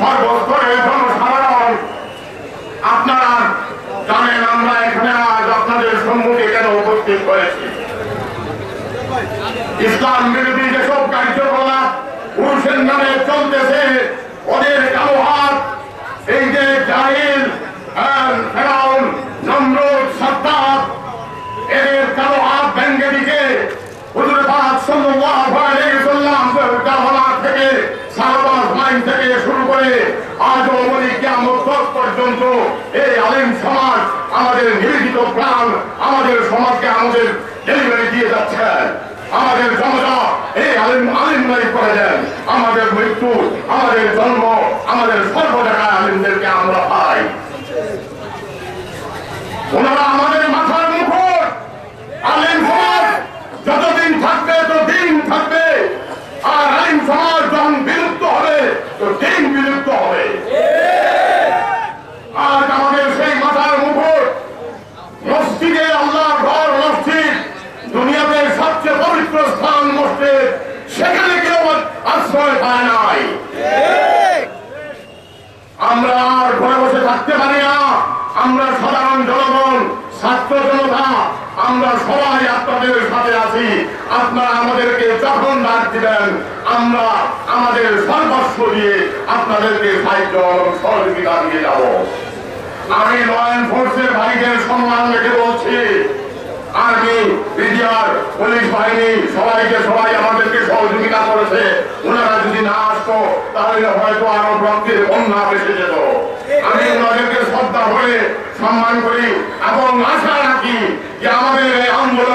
সর্বস্তরে জনসাধারণ, আপনারা জানেন আমরা এখানে উপস্থিত হয়েছি। ইসলাম বিরোধী যেসব কার্যকলাপ পুরুষের নামে চলতেছে, ওদের কালো এই আলিম সমাজ আমাদের নিবেদিত প্রাণ, আমাদের সমাজকে আমাদের ডেলিভারি দিয়ে যাচ্ছে। আমাদের জনতা এই আলিম আলিম নাই করে দেন। আমাদের মৃত্যু, আমাদের জন্ম, আমাদের সর্ব আলিমদেরকে আমরা পাই। ওনারা আমাদের পবিত্র স্থান মসজিদ সেখানে কেউ আশ্রয় পায় নাই। আমরা আর ঘরে বসে থাকতে পারি না। আমরা সাধারণ জনগণ, ছাত্র জনতা, আমরা সবাই আপনাদের সাথে আছি। আপনারা আমাদেরকে যখন ডাক দিবেন, আমরা আমাদের সর্বস্ব দিয়ে আপনাদেরকে সাহায্য সহযোগিতা দিয়ে যাব। আমি ল এনফোর্সের ভাইদের নাকি বিডিআর, পুলিশ বাহিনী, সবাইকে সবাই আমাদেরকে সহযোগিতা করেছে। ওনারা যদি না আসতো, তাহলে হয়তো আরও রক্তের বন্যা বেঁচে যেত। আমি ওনাদেরকে শ্রদ্ধা হয়ে সম্মান করি এবং আশা রাখি যে আমাদের এই আন্দোলন